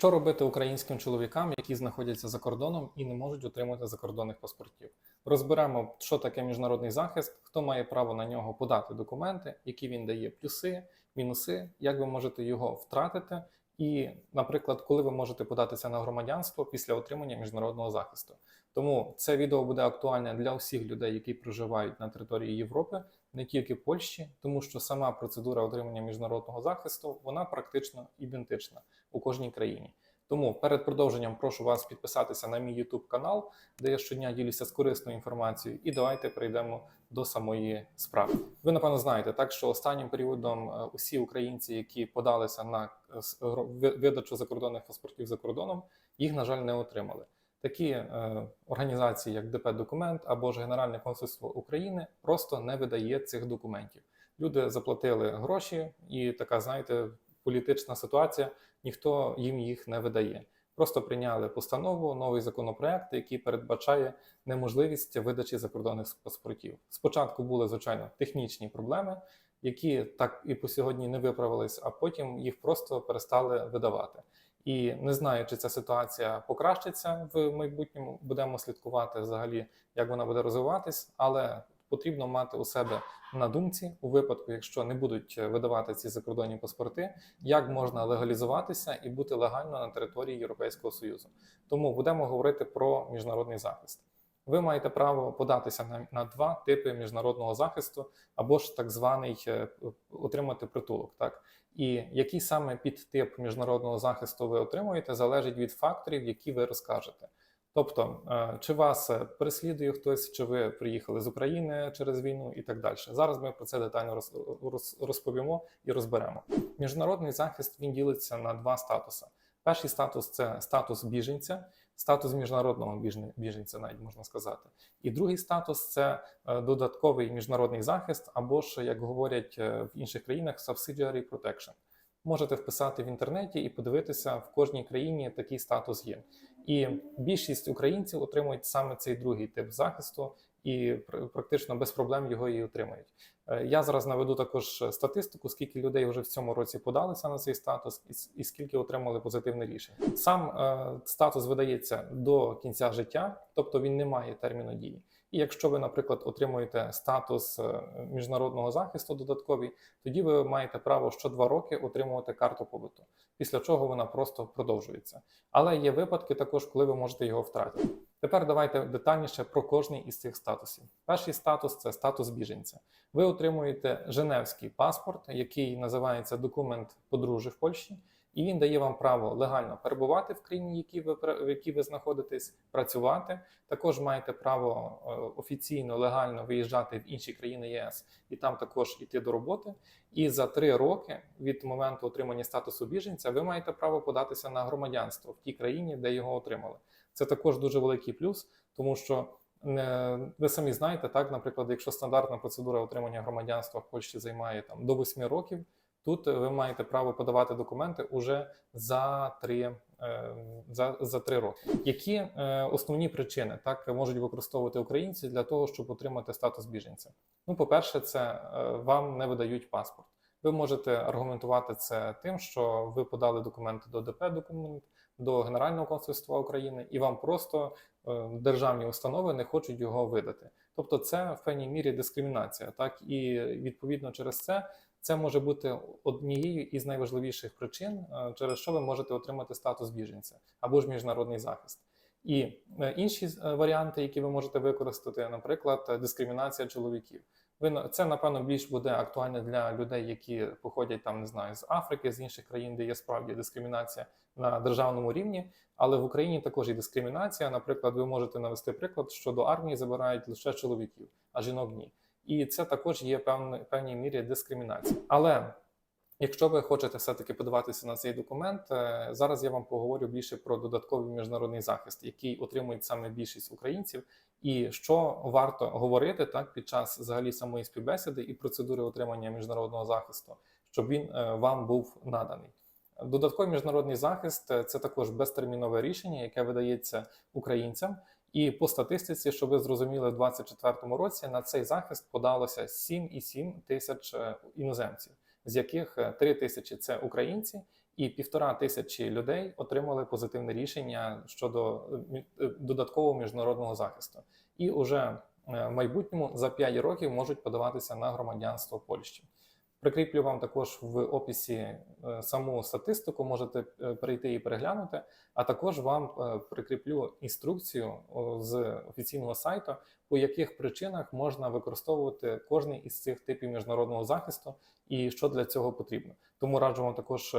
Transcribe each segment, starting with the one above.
Що робити українським чоловікам, які знаходяться за кордоном і не можуть отримати закордонних паспортів? Розберемо, що таке міжнародний захист, хто має право на нього подати документи, які він дає плюси, мінуси, як ви можете його втратити, і, наприклад, коли ви можете податися на громадянство після отримання міжнародного захисту. Тому це відео буде актуальне для всіх людей, які проживають на території Європи, не тільки Польщі, тому що сама процедура отримання міжнародного захисту вона практично ідентична у кожній країні. Тому перед продовженням прошу вас підписатися на мій YouTube канал, де я щодня ділюся з корисною інформацією, і давайте перейдемо до самої справи. Ви напевно знаєте, так що останнім періодом е, усі українці, які подалися на е, видачу закордонних паспортів за кордоном, їх на жаль не отримали. Такі е, організації, як ДП Документ або ж Генеральне консульство України, просто не видає цих документів. Люди заплатили гроші, і така, знаєте, політична ситуація, ніхто їм їх не видає. Просто прийняли постанову, новий законопроект, який передбачає неможливість видачі закордонних паспортів. Спочатку були звичайно технічні проблеми, які так і по сьогодні не виправились, а потім їх просто перестали видавати. І не знаю, чи ця ситуація покращиться в майбутньому. Будемо слідкувати взагалі, як вона буде розвиватись, але потрібно мати у себе на думці у випадку, якщо не будуть видавати ці закордонні паспорти, як можна легалізуватися і бути легально на території Європейського Союзу. Тому будемо говорити про міжнародний захист. Ви маєте право податися на, на два типи міжнародного захисту або ж так званий е, отримати притулок. Так і який саме підтип міжнародного захисту ви отримуєте, залежить від факторів, які ви розкажете. Тобто, е, чи вас е, переслідує хтось, чи ви приїхали з України через війну і так далі. Зараз ми про це детально роз- роз- розповімо і розберемо. Міжнародний захист він ділиться на два статуси. Перший статус це статус біженця, статус міжнародного біженця, навіть можна сказати. І другий статус це е, додатковий міжнародний захист, або ж, як говорять е, в інших країнах, subsidiary protection. Можете вписати в інтернеті і подивитися, в кожній країні такий статус є. І більшість українців отримують саме цей другий тип захисту, і практично без проблем його і отримують. Е, Я зараз наведу також статистику, скільки людей вже в цьому році подалися на цей статус, і скільки отримали позитивне рішення. Сам е, статус видається до кінця життя, тобто він не має терміну дії. І якщо ви, наприклад, отримуєте статус е, міжнародного захисту додатковий, тоді ви маєте право що два роки отримувати карту побуту, після чого вона просто продовжується. Але є випадки також, коли ви можете його втратити. Тепер давайте детальніше про кожний із цих статусів. Перший статус це статус біженця. Ви отримуєте Женевський паспорт, який називається документ подружжя в Польщі, і він дає вам право легально перебувати в країні, в якій ви в якій ви знаходитесь, працювати. Також маєте право е, офіційно легально виїжджати в інші країни ЄС і там також йти до роботи. І за три роки від моменту отримання статусу біженця ви маєте право податися на громадянство в тій країні, де його отримали. Це також дуже великий плюс, тому що е, ви самі знаєте, так, наприклад, якщо стандартна процедура отримання громадянства в Польщі займає там до 8 років, тут ви маєте право подавати документи уже за 3, е, за, за 3 роки. Які е, основні причини так можуть використовувати українці для того, щоб отримати статус біженця? Ну, по-перше, це е, вам не видають паспорт. Ви можете аргументувати це тим, що ви подали документи до ДП документ до Генерального консульства України, і вам просто е, державні установи не хочуть його видати. Тобто, це в певній мірі дискримінація. Так і відповідно через це це може бути однією із найважливіших причин, е, через що ви можете отримати статус біженця або ж міжнародний захист. І е, інші е, варіанти, які ви можете використати, наприклад, дискримінація чоловіків. Ви це напевно більш буде актуально для людей, які походять там, не знаю, з Африки, з інших країн, де є справді дискримінація на державному рівні. Але в Україні також є дискримінація. Наприклад, ви можете навести приклад, що до армії забирають лише чоловіків, а жінок ні. І це також є певною певній мірі дискримінація. Але Якщо ви хочете все-таки подаватися на цей документ, е, зараз я вам поговорю більше про додатковий міжнародний захист, який отримують саме більшість українців, і що варто говорити так під час взагалі самої співбесіди і процедури отримання міжнародного захисту, щоб він е, вам був наданий. Додатковий міжнародний захист це також безтермінове рішення, яке видається українцям. І по статистиці, щоб ви зрозуміли, в 2024 році на цей захист подалося 7,7 тисяч е, іноземців з яких 3 тисячі це українці і півтора тисячі людей отримали позитивне рішення щодо е, е, додаткового міжнародного захисту. І уже е, в майбутньому за 5 років можуть подаватися на громадянство Польщі. Прикріплю вам також в описі е, саму статистику, можете е, перейти і переглянути. А також вам е, прикріплю інструкцію з офіційного сайту, по яких причинах можна використовувати кожний із цих типів міжнародного захисту і що для цього потрібно. Тому раджу вам також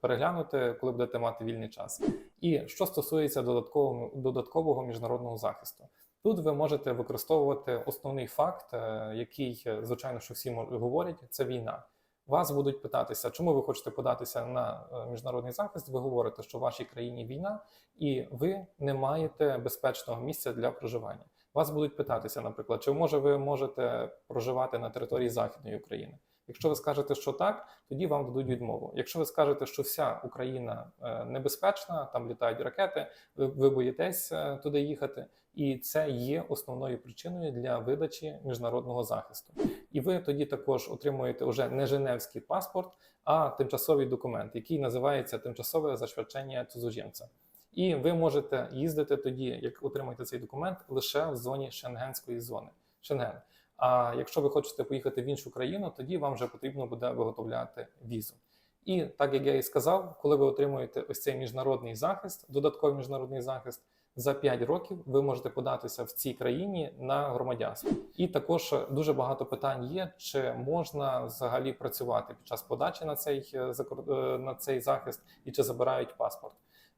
переглянути, коли будете мати вільний час. І що стосується додаткового, додаткового міжнародного захисту. Тут ви можете використовувати основний факт, е, який, е, звичайно, що всі говорять, це війна. Вас будуть питатися, чому ви хочете податися на е, міжнародний захист. Ви говорите, що в вашій країні війна, і ви не маєте безпечного місця для проживання. Вас будуть питатися, наприклад, чи може ви можете проживати на території Західної України. Якщо ви скажете, що так, тоді вам дадуть відмову. Якщо ви скажете, що вся Україна е, небезпечна, там літають ракети, ви, боїтесь е, туди їхати, і це є основною причиною для видачі міжнародного захисту. І ви тоді також отримуєте вже не женевський паспорт, а тимчасовий документ, який називається тимчасове зашвидчення цудзожінця. І ви можете їздити тоді, як отримаєте цей документ, лише в зоні шенгенської зони Шенген. А якщо ви хочете поїхати в іншу країну, тоді вам вже потрібно буде виготовляти візу. І так як я і сказав, коли ви отримуєте ось цей міжнародний захист, додатковий міжнародний захист, за 5 років ви можете податися в цій країні на громадянство. І також дуже багато питань є: чи можна взагалі працювати під час подачі на цей е, е, на цей захист, і чи забирають паспорт.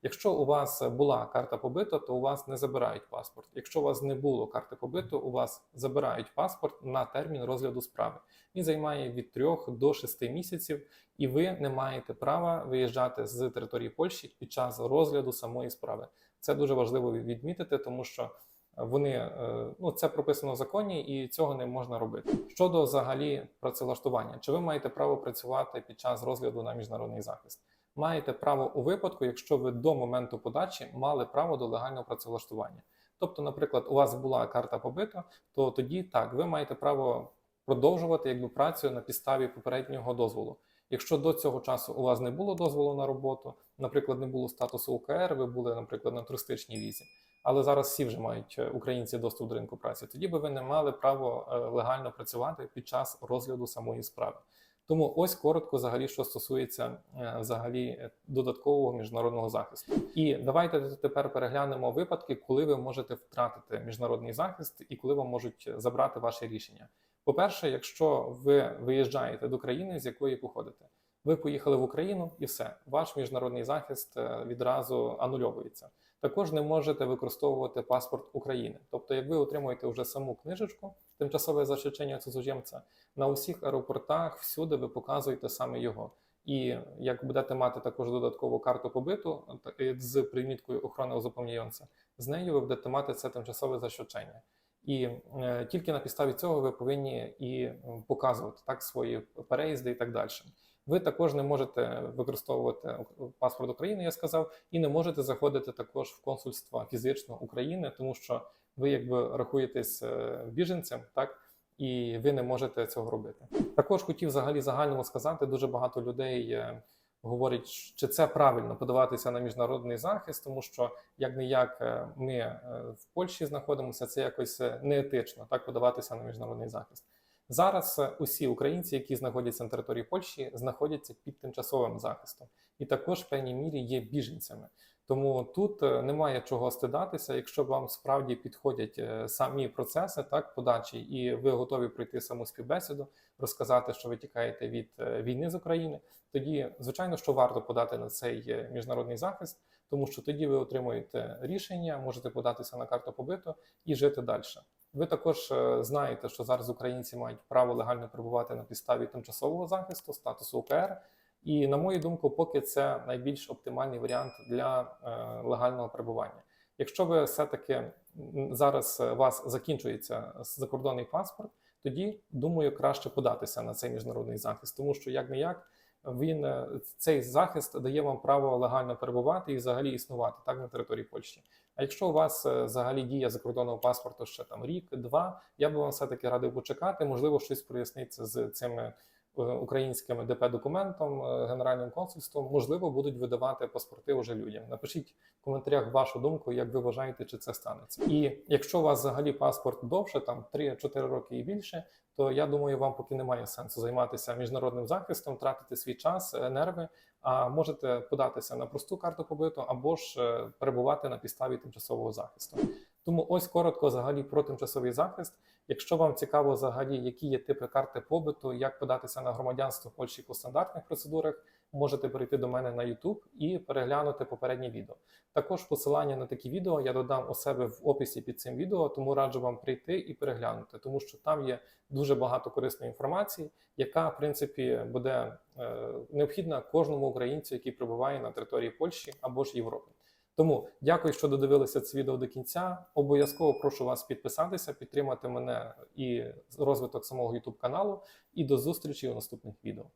Якщо у вас була карта побиту, то у вас не забирають паспорт. Якщо у вас не було карти побиту, у вас забирають паспорт на термін розгляду справи. Він займає від 3 до 6 місяців, і ви не маєте права виїжджати з території Польщі під час розгляду самої справи. Це дуже важливо відмітити, тому що вони е, ну це прописано в законі, і цього не можна робити. Щодо взагалі працевлаштування, чи ви маєте право працювати під час розгляду на міжнародний захист? Маєте право у випадку, якщо ви до моменту подачі мали право до легального працевлаштування. Тобто, наприклад, у вас була карта побита, то тоді так ви маєте право продовжувати якби працю на підставі попереднього дозволу. Якщо до цього часу у вас не було дозволу на роботу, наприклад, не було статусу УКР, ви були, наприклад, на туристичній візі, але зараз всі вже мають е, українці доступ до ринку праці, тоді би ви не мали право е, легально працювати під час розгляду самої справи. Тому ось коротко, взагалі, що стосується е, взагалі е, додаткового міжнародного захисту. І давайте тепер переглянемо випадки, коли ви можете втратити міжнародний захист і коли вам можуть забрати ваше рішення. По-перше, якщо ви виїжджаєте до країни, з якої походите, ви поїхали в Україну і все, ваш міжнародний захист е, відразу анульовується. Також не можете використовувати паспорт України. Тобто, як ви отримуєте вже саму книжечку, тимчасове захищення цудземця, на усіх аеропортах всюди ви показуєте саме його. І як будете мати також додаткову карту побиту е, з приміткою охорони запомнієнця, з нею ви будете мати це тимчасове захищення. І е, тільки на підставі цього ви повинні і показувати так свої переїзди і так далі. Ви також не можете використовувати паспорт України, я сказав, і не можете заходити також в консульство фізично України, тому що ви якби рахуєтесь е, біженцем, так і ви не можете цього робити. Також хотів взагалі загальному сказати, дуже багато людей е, говорять, чи це правильно подаватися на міжнародний захист, тому що як не як ми е, в Польщі знаходимося, це якось неетично так подаватися на міжнародний захист. Зараз е, усі українці, які знаходяться на території Польщі, знаходяться під тимчасовим захистом, і також в певній мірі є біженцями. Тому тут е, немає чого стидатися, якщо вам справді підходять е, самі процеси так подачі, і ви готові пройти саму співбесіду, розказати, що ви тікаєте від війни з України. Тоді, звичайно, що варто подати на цей міжнародний захист, тому що тоді ви отримуєте рішення, можете податися на карту побиту і жити далі. Ви також е, знаєте, що зараз українці мають право легально перебувати на підставі тимчасового захисту, статусу УКР. І на мою думку, поки це найбільш оптимальний варіант для е, легального перебування. Якщо ви все-таки зараз е, у вас закінчується закордонний паспорт, тоді думаю, краще податися на цей міжнародний захист, тому що як не як він е, цей захист дає вам право легально перебувати і взагалі існувати так на території Польщі. А якщо у вас е, взагалі дія закордонного паспорту ще там рік, два, я би вам все таки радив почекати. Можливо, щось проясниться з цими е, українським ДП документом, е, генеральним консульством, можливо, будуть видавати паспорти уже людям. Напишіть в коментарях вашу думку, як ви вважаєте, чи це станеться. І якщо у вас взагалі паспорт довше, там 3-4 роки і більше, то я думаю, вам поки немає сенсу займатися міжнародним захистом, тратити свій час, нерви. А можете податися на просту карту побиту або ж е, перебувати на підставі тимчасового захисту. Тому ось коротко взагалі про тимчасовий захист. Якщо вам цікаво взагалі, які є типи карти побиту, як податися на громадянство Польщі по стандартних процедурах, можете перейти до мене на YouTube і переглянути попереднє відео. Також посилання на такі відео я додам у себе в описі під цим відео, тому раджу вам прийти і переглянути, тому що там є дуже багато корисної інформації, яка в принципі буде е, необхідна кожному українцю, який перебуває на території Польщі або ж Європи. Тому дякую, що додивилися це відео до кінця. Обов'язково прошу вас підписатися, підтримати мене і розвиток самого YouTube каналу. І до зустрічі у наступних відео.